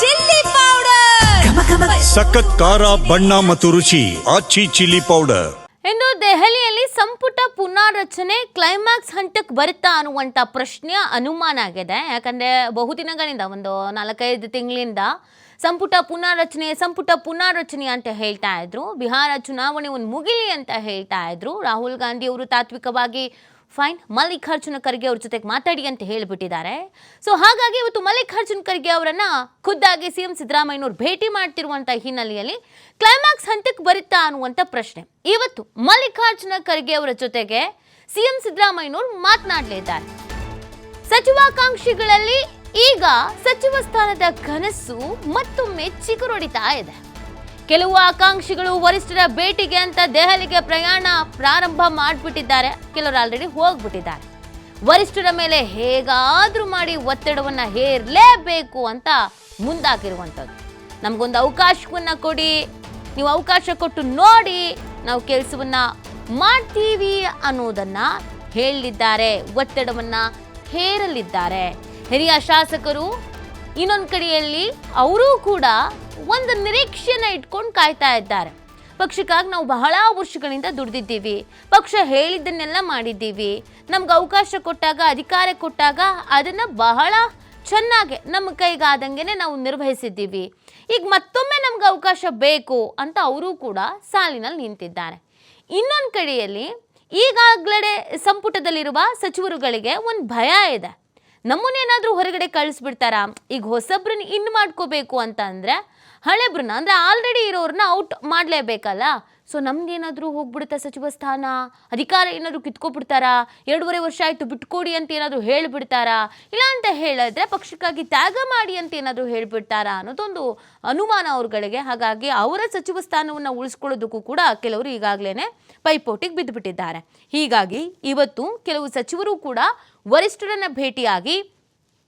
Chilli powder. ಸಖತ್ ಖಾರ ಬಣ್ಣ ಮತ್ತು ರುಚಿ ಆಚಿ ಚಿಲ್ಲಿ ಪೌಡರ್. ಇಂದು ದೆಹಲಿಯಲ್ಲಿ ಸಂಪುಟ ಪುನಾರಚನೆ ಕ್ಲೈಮ್ಯಾಕ್ಸ್ ಹಂತಕ್ಕೆ ಬರುತ್ತಾ ಅನ್ನುವಂಥ ಪ್ರಶ್ನೆ ಅನುಮಾನ ಆಗಿದೆ. ಯಾಕಂದರೆ ಬಹುದಿನಗಳಿಂದ ಒಂದು ನಾಲ್ಕೈದು ತಿಂಗಳಿಂದ ಸಂಪುಟ ಪುನಾರಚನೆ ಸಂಪುಟ ಪುನಾರಚನೆ ಅಂತ ಹೇಳ್ತಾ ಇದ್ರು. ಬಿಹಾರ ಚುನಾವಣೆ ಒಂದು ಮುಗಿಲಿ ಅಂತ ಹೇಳ್ತಾ ಇದ್ರು. ರಾಹುಲ್ ಗಾಂಧಿ ಅವರು ತಾತ್ವಿಕವಾಗಿ ಫೈನ್ ಮಲ್ಲಿಕಾರ್ಜುನ ಖರ್ಗೆ ಅವ್ರ ಜೊತೆಗೆ ಮಾತಾಡಿ ಅಂತ ಹೇಳಿಬಿಟ್ಟಿದ್ದಾರೆ. ಸೊ ಹಾಗಾಗಿ ಇವತ್ತು ಮಲ್ಲಿಕಾರ್ಜುನ ಖರ್ಗೆ ಅವರನ್ನ ಖುದ್ದಾಗಿ ಸಿ ಎಂ ಸಿದ್ದರಾಮಯ್ಯನವ್ರು ಭೇಟಿ ಮಾಡ್ತಿರುವಂಥ ಹಿನ್ನೆಲೆಯಲ್ಲಿ ಕ್ಲೈಮ್ಯಾಕ್ಸ್ ಹಂತಕ್ಕೆ ಬರುತ್ತಾ ಅನ್ನುವಂಥ ಪ್ರಶ್ನೆ. ಇವತ್ತು ಮಲ್ಲಿಕಾರ್ಜುನ ಖರ್ಗೆ ಅವರ ಜೊತೆಗೆ ಸಿ ಎಂ ಸಿದ್ದರಾಮಯ್ಯನವ್ರು ಮಾತನಾಡಲಿದ್ದಾರೆ. ಸಚಿವಾಕಾಂಕ್ಷಿಗಳಲ್ಲಿ ಈಗ ಸಚಿವ ಸ್ಥಾನದ ಕನಸು ಮತ್ತೊಮ್ಮೆ ಚಿಗುರೊಡಿತಾ ಇದೆ. ಕೆಲವು ಆಕಾಂಕ್ಷಿಗಳು ವರಿಷ್ಠರ ಭೇಟಿಗೆ ಅಂತ ದೆಹಲಿಗೆ ಪ್ರಯಾಣ ಪ್ರಾರಂಭ ಮಾಡಿಬಿಟ್ಟಿದ್ದಾರೆ. ಕೆಲವರು ಆಲ್ರೆಡಿ ಹೋಗ್ಬಿಟ್ಟಿದ್ದಾರೆ. ವರಿಷ್ಠರ ಮೇಲೆ ಹೇಗಾದರೂ ಮಾಡಿ ಒತ್ತಡವನ್ನ ಹೇರಲೇಬೇಕು ಅಂತ ಮುಂದಾಗಿರುವಂಥದ್ದು. ನಮಗೊಂದು ಅವಕಾಶವನ್ನ ಕೊಡಿ, ನೀವು ಅವಕಾಶ ಕೊಟ್ಟು ನೋಡಿ ನಾವು ಕೆಲಸವನ್ನ ಮಾಡ್ತೀವಿ ಅನ್ನೋದನ್ನ ಹೇಳಿದ್ದಾರೆ, ಒತ್ತಡವನ್ನ ಹೇರಲಿದ್ದಾರೆ. ಹಿರಿಯ ಶಾಸಕರು, ಇನ್ನೊಂದು ಕಡೆಯಲ್ಲಿ ಅವರೂ ಕೂಡ ಒಂದು ನಿರೀಕ್ಷೆಯನ್ನು ಇಟ್ಕೊಂಡು ಕಾಯ್ತಾ ಇದ್ದಾರೆ. ಪಕ್ಷಕ್ಕಾಗಿ ನಾವು ಬಹಳ ವರ್ಷಗಳಿಂದ ದುಡಿದಿದ್ದೀವಿ. ಪಕ್ಷ ಹೇಳಿದ್ದನ್ನೆಲ್ಲ ಮಾಡಿದ್ದೀವಿ. ನಮ್ಗೆ ಅವಕಾಶ ಕೊಟ್ಟಾಗ, ಅಧಿಕಾರ ಕೊಟ್ಟಾಗ ಅದನ್ನು ಬಹಳ ಚೆನ್ನಾಗಿ ನಮ್ಮ ಕೈಗಾದಂಗೆ ನಾವು ನಿರ್ವಹಿಸಿದ್ದೀವಿ. ಈಗ ಮತ್ತೊಮ್ಮೆ ನಮ್ಗೆ ಅವಕಾಶ ಬೇಕು ಅಂತ ಅವರೂ ಕೂಡ ಸಾಲಿನಲ್ಲಿ ನಿಂತಿದ್ದಾರೆ. ಇನ್ನೊಂದು ಕಡೆಯಲ್ಲಿ ಈಗಾಗಲೇ ಸಂಪುಟದಲ್ಲಿರುವ ಸಚಿವರುಗಳಿಗೆ ಒಂದು ಭಯ ಇದೆ. ನಮ್ಮನ್ನೇನಾದರೂ ಹೊರಗಡೆ ಕಳಿಸ್ಬಿಡ್ತಾರ? ಈಗ ಹೊಸಬ್ರನ್ನ ಇನ್ ಮಾಡ್ಕೋಬೇಕು ಅಂತ ಅಂದರೆ ಹಳೆಬ್ರನ್ನ ಅಂದರೆ ಆಲ್ರೆಡಿ ಇರೋರನ್ನ ಔಟ್ ಮಾಡಲೇಬೇಕಲ್ಲ? ಸೊ ನಮ್ಗೇನಾದರೂ ಹೋಗ್ಬಿಡುತ್ತಾ ಸಚಿವ ಸ್ಥಾನ? ಅಧಿಕಾರ ಏನಾದರೂ ಕಿತ್ಕೊಬಿಡ್ತಾರಾ? ಎರಡೂವರೆ ವರ್ಷ ಆಯಿತು ಬಿಟ್ಕೊಡಿ ಅಂತ ಏನಾದರೂ ಹೇಳಿಬಿಡ್ತಾರಾ? ಇಲ್ಲ ಅಂತ ಹೇಳಿದ್ರೆ ಪಕ್ಷಕ್ಕಾಗಿ ತ್ಯಾಗ ಮಾಡಿ ಅಂತ ಏನಾದರೂ ಹೇಳಿಬಿಡ್ತಾರಾ ಅನ್ನೋದೊಂದು ಅನುಮಾನ ಅವ್ರಗಳಿಗೆ. ಹಾಗಾಗಿ ಅವರ ಸಚಿವ ಸ್ಥಾನವನ್ನು ಉಳಿಸ್ಕೊಳ್ಳೋದಕ್ಕೂ ಕೂಡ ಕೆಲವರು ಈಗಾಗಲೇ ಪೈಪೋಟಿಗೆ ಬಿದ್ದುಬಿಟ್ಟಿದ್ದಾರೆ. ಹೀಗಾಗಿ ಇವತ್ತು ಕೆಲವು ಸಚಿವರು ಕೂಡ ವರಿಷ್ಠರನ್ನ ಭೇಟಿಯಾಗಿ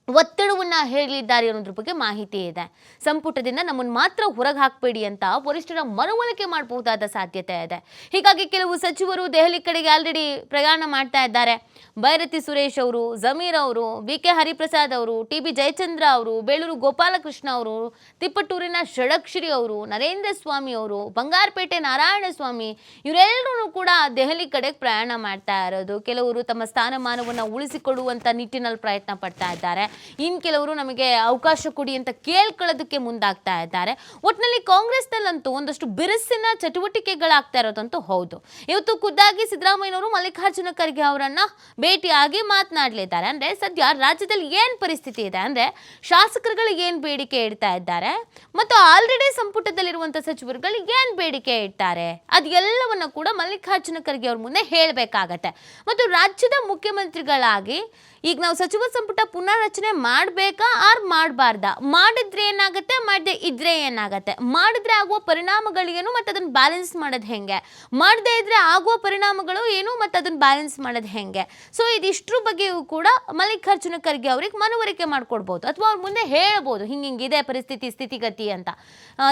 ಒತ್ತಡವನ್ನ ಹೇರಲಿದ್ದಾರೆ ಅನ್ನೋದ್ರ ಬಗ್ಗೆ ಮಾಹಿತಿ ಇದೆ. ಸಂಪುಟದಿಂದ ನಮ್ಮನ್ನು ಮಾತ್ರ ಹೊರಗೆ ಹಾಕಬೇಡಿ ಅಂತ ವರಿಷ್ಠರ ಮನವೊಲಿಕೆ ಮಾಡಬಹುದಾದ ಸಾಧ್ಯತೆ ಇದೆ. ಹೀಗಾಗಿ ಕೆಲವು ಸಚಿವರು ದೆಹಲಿ ಕಡೆಗೆ ಆಲ್ರೆಡಿ ಪ್ರಯಾಣ ಮಾಡ್ತಾ ಇದ್ದಾರೆ. ಭೈರತಿ ಸುರೇಶ್ ಅವರು, ಜಮೀರ್ ಅವರು ಬಿ ಕೆ ಹರಿಪ್ರಸಾದ್ ಅವರು ಟಿ ಬಿ ಜಯಚಂದ್ರ ಅವರು, ಬೇಳೂರು ಗೋಪಾಲಕೃಷ್ಣ ಅವರು ತಿಪ್ಪಟ್ಟೂರಿನ ಷಡಕ್ಷರಿ ಅವರು, ನರೇಂದ್ರ ಸ್ವಾಮಿ ಅವರು, ಬಂಗಾರಪೇಟೆ ನಾರಾಯಣ ಸ್ವಾಮಿ ಇವರೆಲ್ಲರೂ ಕೂಡ ದೆಹಲಿ ಕಡೆಗೆ ಪ್ರಯಾಣ ಮಾಡ್ತಾ ಇರೋದು. ಕೆಲವರು ತಮ್ಮ ಸ್ಥಾನಮಾನವನ್ನು ಉಳಿಸಿಕೊಳ್ಳುವಂಥ ನಿಟ್ಟಿನಲ್ಲಿ ಪ್ರಯತ್ನ ಪಡ್ತಾ ಇದ್ದಾರೆ. ಇನ್ನು ಕೆಲವರು ನಮಗೆ ಅವಕಾಶ ಕೊಡಿ ಅಂತ ಕೇಳ್ಕೊಳ್ಳೋದಕ್ಕೆ ಮುಂದಾಗ್ತಾ ಇದ್ದಾರೆ. ಒಟ್ಟಿನಲ್ಲಿ ಕಾಂಗ್ರೆಸ್ನಲ್ಲಂತೂ ಒಂದಷ್ಟು ಬಿರುಸಿನ ಚಟುವಟಿಕೆಗಳಾಗ್ತಾ ಇರೋದಂತೂ ಹೌದು. ಇವತ್ತು ಖುದ್ದಾಗಿ ಸಿದ್ದರಾಮಯ್ಯನವರು ಮಲ್ಲಿಕಾರ್ಜುನ ಖರ್ಗೆ ಅವರನ್ನ ಭೇಟಿಯಾಗಿ ಮಾತನಾಡಲಿದ್ದಾರೆ. ಅಂದ್ರೆ ಸದ್ಯ ರಾಜ್ಯದಲ್ಲಿ ಏನು ಪರಿಸ್ಥಿತಿ ಇದೆ? ಅಂದ್ರೆ ಶಾಸಕರುಗಳು ಏನು ಬೇಡಿಕೆ ಇಡ್ತಾ ಇದ್ದಾರೆ? ಮತ್ತು ಆಲ್ರೆಡಿ ಸಂಪುಟದಲ್ಲಿರುವಂಥ ಸಚಿವರುಗಳು ಏನು ಬೇಡಿಕೆ ಇಡ್ತಾರೆ? ಅದೆಲ್ಲವನ್ನ ಕೂಡ ಮಲ್ಲಿಕಾರ್ಜುನ ಖರ್ಗೆ ಅವ್ರ ಮುಂದೆ ಹೇಳಬೇಕಾಗತ್ತೆ. ಮತ್ತು ರಾಜ್ಯದ ಮುಖ್ಯಮಂತ್ರಿಗಳಾಗಿ ಈಗ ನಾವು ಸಚಿವ ಸಂಪುಟ ಪುನರ್ರಚನೆ ಮಾಡಬೇಕಾ ಆರ್ ಮಾಡಬಾರ್ದ? ಮಾಡಿದ್ರೆ ಏನಾಗುತ್ತೆ, ಮಾಡದೆ ಇದ್ರೆ ಏನಾಗುತ್ತೆ? ಮಾಡಿದ್ರೆ ಆಗುವ ಪರಿಣಾಮಗಳೇನು ಮತ್ತು ಅದನ್ನು ಬ್ಯಾಲೆನ್ಸ್ ಮಾಡೋದು ಹೆಂಗೆ? ಮಾಡದೇ ಇದ್ರೆ ಆಗುವ ಪರಿಣಾಮಗಳು ಏನು ಮತ್ತು ಅದನ್ನು ಬ್ಯಾಲೆನ್ಸ್ ಮಾಡೋದು ಹೆಂಗೆ? ಸೊ ಇದಿಷ್ಟ್ರ ಬಗ್ಗೆಯೂ ಕೂಡ ಮಲ್ಲಿಕಾರ್ಜುನ ಖರ್ಗೆ ಅವ್ರಿಗೆ ಮನವರಿಕೆ ಮಾಡ್ಕೊಡ್ಬೋದು. ಅಥವಾ ಅವ್ರ ಮುಂದೆ ಹೇಳ್ಬೋದು, ಹಿಂಗೆ ಹಿಂಗಿದೆ ಪರಿಸ್ಥಿತಿ, ಸ್ಥಿತಿಗತಿ ಅಂತ.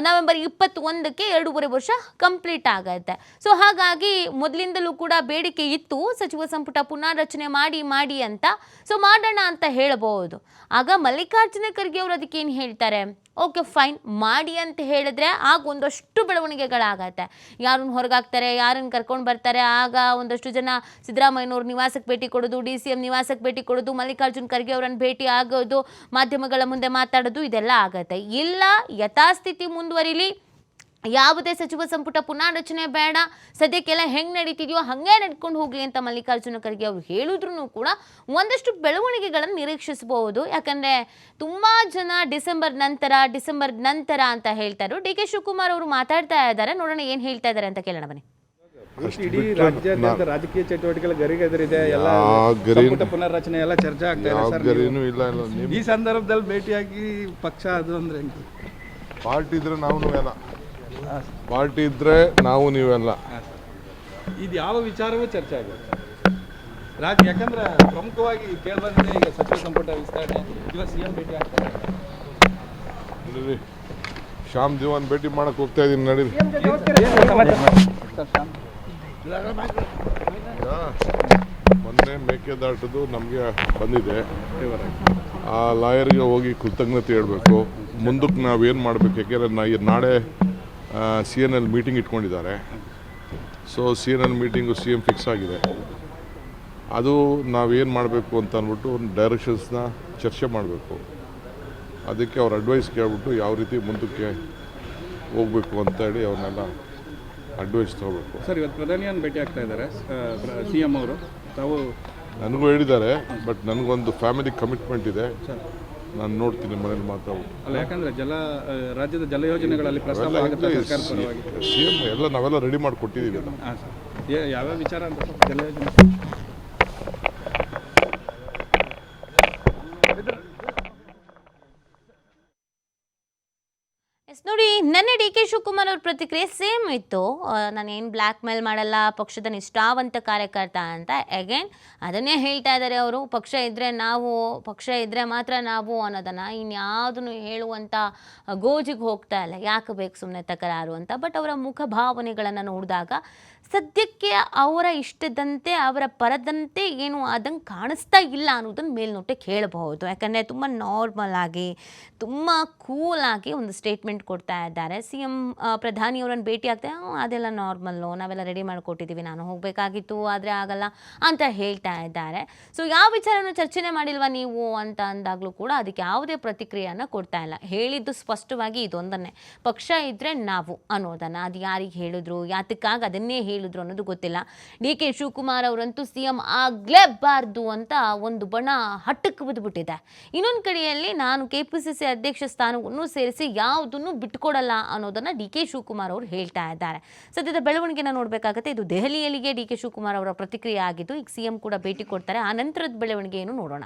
ನವೆಂಬರ್ ಇಪ್ಪತ್ತೊಂದಕ್ಕೆ ಎರಡೂವರೆ ವರ್ಷ ಕಂಪ್ಲೀಟ್ ಆಗುತ್ತೆ. ಸೊ ಹಾಗಾಗಿ ಮೊದಲಿಂದಲೂ ಕೂಡ ಬೇಡಿಕೆ ಇತ್ತು, ಸಚಿವ ಸಂಪುಟ ಪುನರ್ರಚನೆ ಮಾಡಿ ಮಾಡಿ ಅಂತ. ಸೊ ಮಾಡೋಣ ಅಂತ ಹೇಳ್ಬೋದು. ಆಗ ಮಲ್ಲಿಕಾರ್ಜುನ ಖರ್ಗೆ ಅವರು ಅದಕ್ಕೆ ಏನು ಹೇಳ್ತಾರೆ? ಓಕೆ, ಫೈನ್, ಮಾಡಿ ಅಂತ ಹೇಳಿದ್ರೆ ಆಗ ಒಂದಷ್ಟು ಬೆಳವಣಿಗೆಗಳಾಗತ್ತೆ. ಯಾರನ್ನು ಹೊರಗಾಕ್ತಾರೆ, ಯಾರನ್ನು ಕರ್ಕೊಂಡು ಬರ್ತಾರೆ, ಆಗ ಒಂದಷ್ಟು ಜನ ಸಿದ್ದರಾಮಯ್ಯನವ್ರ ನಿವಾಸಕ್ಕೆ ಭೇಟಿ ಕೊಡೋದು, ಡಿ ಸಿ ಎಂ ನಿವಾಸಕ್ಕೆ ಭೇಟಿ ಕೊಡೋದು, ಮಲ್ಲಿಕಾರ್ಜುನ ಖರ್ಗೆ ಅವರನ್ನು ಭೇಟಿ ಆಗೋದು, ಮಾಧ್ಯಮಗಳ ಮುಂದೆ ಮಾತಾಡೋದು, ಇದೆಲ್ಲ ಆಗತ್ತೆ. ಇಲ್ಲ, ಯಥಾಸ್ಥಿತಿ ಮುಂದುವರಿಲಿ ಯಾವುದೇ ಸಚಿವ ಸಂಪುಟ ಪುನಾರಚನೆ ಬೇಡ ಸದ್ಯಕ್ಕೆಲ್ಲ ಹೆಂಗೆ ನಡೀತಿದೆಯೋ ಹಾಗೆ ನಡ್ಕೊಂಡು ಹೋಗಲಿ ಅಂತ ಮಲ್ಲಿಕಾರ್ಜುನ ಖರ್ಗೆ ಅವರು ಹೇಳಿದ್ರು ಕೂಡ ಒಂದಷ್ಟು ಬೆಳವಣಿಗೆಗಳನ್ನು ನಿರೀಕ್ಷಿಸಬಹುದು. ಯಾಕಂದರೆ ತುಂಬ ಜನ ಡಿಸೆಂಬರ್ ನಂತರ ಡಿಸೆಂಬರ್ ನಂತರ ಅಂತ ಹೇಳ್ತಾರೆ ಡಿ ಕೆ ಶಿವಕುಮಾರ್ ಅವರು ಮಾತಾಡ್ತಾ ಇದ್ದಾರೆ. ನೋಡೋಣ ಏನು ಹೇಳ್ತಾ ಇದ್ದಾರೆ ಅಂತ ಕೇಳೋಣ ಬನ್ನಿ. ಇಡೀ ರಾಜ್ಯಾದ್ಯಂತ ರಾಜಕೀಯ ಚಟುವಟಿಕೆಗಳ ಗರಿಗೆದರಿದೆ ಎಲ್ಲ ಯಾವ ಸಂಪುಟ ಪುನರ್ರಚನೆ ಎಲ್ಲ ಚರ್ಚೆ ಆಗ್ತಾ ಇದೆ ಸರ್ ಈ ಸಂದರ್ಭದಲ್ಲಿ ಭೇಟಿಯಾಗಿ ಪಕ್ಷ ಅದು ಅಂದ್ರೆ ಪಾರ್ಟಿ ಇದ್ರೆ ನಾವು ಪಾರ್ಟಿ ಇದ್ರೆ ನಾವು ನೀವೆಲ್ಲ. ಇದು ಯಾವ ವಿಚಾರವೂ ಚರ್ಚೆ ಆಗುತ್ತೆ ರಾಜ್ಯ ಯಾಕಂದ್ರೆ ಪ್ರಮುಖವಾಗಿ ಕೇಳಬಂದ್ರೆ ಈಗ ಸಚಿವ ಸಂಪುಟ ವಿಸ್ತರಣೆ ಇವಾಗ ಸಿ ಎಂ ಭೇಟಿ ಆಗ್ತಾರೆ. ಶ್ಯಾಮ್ ದಿವಾನ್ ಭೇಟಿ ಮಾಡಕ್ ಹೋಗ್ತಾ ಇದೀನಿ ನಡೀರಿ. ಮೊನ್ನೆ ಮೇಕೆದಾಟದು ನಮಗೆ ಬಂದಿದೆ. ಆ ಲಾಯರ್ಗೆ ಹೋಗಿ ಕೃತಜ್ಞತೆ ಹೇಳಬೇಕು. ಮುಂದಕ್ಕೆ ನಾವೇನು ಮಾಡಬೇಕು? ಯಾಕೆಂದರೆ ನಾ ನಾಳೆ ಸಿ ಎನ್ ಎಲ್ ಮೀಟಿಂಗ್ ಇಟ್ಕೊಂಡಿದ್ದಾರೆ. So C N L meeting C M fix ಆಗಿದೆ. ಅದು ನಾವೇನು ಮಾಡಬೇಕು ಅಂತ ಅಂದ್ಬಿಟ್ಟು ಒಂದು ಡೈರೆಕ್ಷನ್ಸ್ನ ಚರ್ಚೆ ಮಾಡಬೇಕು. ಅದಕ್ಕೆ ಅವ್ರ ಅಡ್ವೈಸ್ ಕೇಳ್ಬಿಟ್ಟು ಯಾವ ರೀತಿ ಮುಂದಕ್ಕೆ ಹೋಗಬೇಕು ಅಂತ ಹೇಳಿ ಅವ್ರನ್ನೆಲ್ಲ ಅಡ್ವೈಸ್ ತೊಗೋಬೇಕು. ಸರ್ ಇವತ್ತು ಪ್ರಧಾನಿಯನ್ನು ಭೇಟಿ ಆಗ್ತಾ ಇದ್ದಾರೆ ಸಿ ಎಂ ಅವರು. ತಾವು ನನಗೂ ಹೇಳಿದ್ದಾರೆ ಬಟ್ ನನಗೊಂದು ಫ್ಯಾಮಿಲಿ ಕಮಿಟ್ಮೆಂಟ್ ಇದೆ. ನಾನು ನೋಡ್ತೀನಿ ಮನೇಲಿ ಮಾತಾಡ್ಬೋದು ಅಲ್ಲ ಯಾಕಂದ್ರೆ ಜಲ ರಾಜ್ಯದ ಜಲ ಯೋಜನೆಗಳಲ್ಲಿ ಪ್ರಸ್ತಾವ ಆಗುತ್ತೆ ಸರ್ಕಾರದ ಪರವಾಗಿ? ಸಿ ಎಲ್ಲ ನಾವೆಲ್ಲ ರೆಡಿ ಮಾಡಿ ಕೊಟ್ಟಿದ್ದೀವಿ ಹಾಂ ಸರ್. ಯಾ- ಯಾವ್ಯಾವ ವಿಚಾರ ಅಂತ ಜಲ ಯೋಜನೆ ಎಸ್ ನೋಡಿ ನೆನ್ನೆ ಡಿ ಕೆ ಶಿವಕುಮಾರ್ ಅವ್ರ ಪ್ರತಿಕ್ರಿಯೆ ಸೇಮ್ ಇತ್ತು. ನಾನೇನು ಬ್ಲ್ಯಾಕ್ ಮೇಲ್ ಮಾಡಲ್ಲ, ಪಕ್ಷದ ನಿಷ್ಠಾವಂತ ಕಾರ್ಯಕರ್ತ ಅಂತ. ಅಗೇನ್ ಅದನ್ನೇ ಹೇಳ್ತಾ ಇದ್ದಾರೆ ಅವರು. ಪಕ್ಷ ಇದ್ದರೆ ನಾವು, ಪಕ್ಷ ಇದ್ದರೆ ಮಾತ್ರ ನಾವು ಅನ್ನೋದನ್ನು ಇನ್ಯಾವುದನ್ನು ಹೇಳುವಂಥ ಗೋಜಿಗೆ ಹೋಗ್ತಾ ಇಲ್ಲ. ಯಾಕೆ ಬೇಕು ಸುಮ್ಮನೆ ತಕರಾರು ಅಂತ. ಬಟ್ ಅವರ ಮುಖ ಭಾವನೆಗಳನ್ನು ನೋಡಿದಾಗ ಸದ್ಯಕ್ಕೆ ಅವರ ಇಷ್ಟದಂತೆ ಅವರ ಪರದಂತೆ ಏನು ಆದಂಗೆ ಕಾಣಿಸ್ತಾ ಇಲ್ಲ ಅನ್ನೋದನ್ನು ಮೇಲ್ನೋಟಕ್ಕೆ ಹೇಳಬಹುದು ಯಾಕಂದರೆ ತುಂಬ ನಾರ್ಮಲ್ ಆಗಿ ತುಂಬ ಕೂಲ್ ಆಗಿ ಒಂದು ಸ್ಟೇಟ್ಮೆಂಟ್ ಕೊಡ್ತಾ ಇದ್ದಾರೆ. ಸಿ ಎಂ ಪ್ರಧಾನಿಯವರನ್ನು ಭೇಟಿ ಆಗ್ತಾ "ಹ್ಮ್, ಅದೆಲ್ಲ ನಾರ್ಮಲ್ಲು ನಾವೆಲ್ಲ ರೆಡಿ ಮಾಡಿಕೊಟ್ಟಿದ್ದೀವಿ. ನಾನು ಹೋಗಬೇಕಾಗಿತ್ತು ಆದರೆ ಆಗಲ್ಲ ಅಂತ ಹೇಳ್ತಾ ಇದ್ದಾರೆ. ಸೊ ಯಾವ ವಿಚಾರನೂ ಚರ್ಚೆನೆ ಮಾಡಿಲ್ವಾ ನೀವು ಅಂತ ಅಂದಾಗಲೂ ಕೂಡ ಅದಕ್ಕೆ ಯಾವುದೇ ಪ್ರತಿಕ್ರಿಯೆಯನ್ನು ಕೊಡ್ತಾ ಇಲ್ಲ. ಹೇಳಿದ್ದು ಸ್ಪಷ್ಟವಾಗಿ ಇದೊಂದನ್ನೇ. ಪಕ್ಷ ಇದ್ದರೆ ನಾವು ಅನ್ನೋದನ್ನು. ಅದು ಯಾರಿಗೆ ಹೇಳಿದ್ರು ಯಾತಕ್ಕಾಗಿ ಅದನ್ನೇ ಹೇಳಿದ್ರು ಅನ್ನೋದು ಗೊತ್ತಿಲ್ಲ. ಡಿ ಕೆ ಶಿವಕುಮಾರ್ ಅವರಂತೂ ಸಿ ಎಂ ಆಗಲೇಬಾರ್ದು ಅಂತ ಒಂದು ಬಣ ಹಟ್ಟಕ್ಕೆ ಬಿದ್ದುಬಿಟ್ಟಿದೆ ಇನ್ನೊಂದು ಕಡೆಯಲ್ಲಿ ನಾನು ಕೆ ಪಿ ಸಿ ಸಿ ಅಧ್ಯಕ್ಷ ಸ್ಥಾನವನ್ನು ಸೇರಿಸಿ ಯಾವುದನ್ನು ಬಿಟ್ಕೊಡಲ್ಲ ಅನ್ನೋದನ್ನು ಡಿ ಕೆ ಶಿವಕುಮಾರ್ ಅವರು ಹೇಳ್ತಾ ಇದ್ದಾರೆ. ಸದ್ಯದ ಬೆಳವಣಿಗೆನ ನೋಡಬೇಕಾಗುತ್ತೆ. ಇದು ದೆಹಲಿಯಲ್ಲಿಗೆ ಡಿ ಕೆ ಶಿವಕುಮಾರ್ ಅವರ ಪ್ರತಿಕ್ರಿಯೆ ಆಗಿದ್ದು ಈಗ ಸಿ ಎಂ ಕೂಡ ಭೇಟಿ ಕೊಡ್ತಾರೆ. ಆ ನಂತರದ ಬೆಳವಣಿಗೆಯನ್ನು ನೋಡೋಣ.